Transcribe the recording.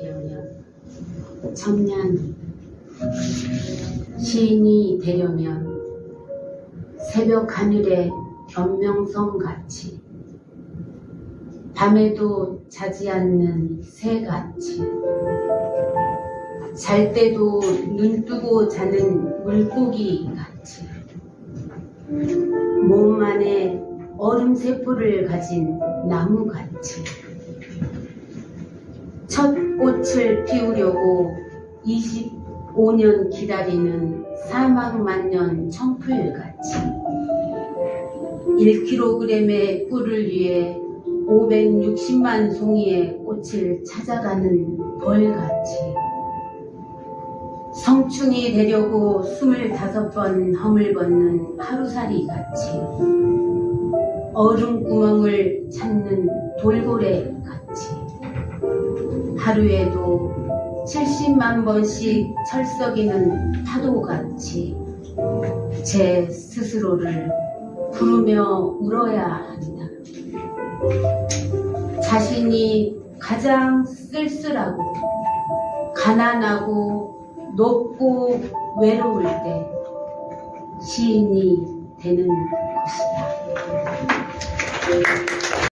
되려면 청년 시인이 되려면 새벽 하늘의 변명성 같이 밤에도 자지 않는 새같이 잘 때도 눈 뜨고 자는 물고기 같이 몸 안에 얼음 세포를 가진 나무 같이. 첫 꽃을 피우려고 25년 기다리는 사막만년 청풀 같이 1kg의 꿀을 위해 560만 송이의 꽃을 찾아가는 벌같이 성충이 되려고 25번 허물 벗는 하루살이 같이 얼음 구멍을 찾는 돌고래 같이 하루에도 70만 번씩 철썩이는 파도 같이 제 스스로를 부르며 울어야 합니다. 자신이 가장 쓸쓸하고 가난하고 높고 외로울 때 시인이 되는 것이다.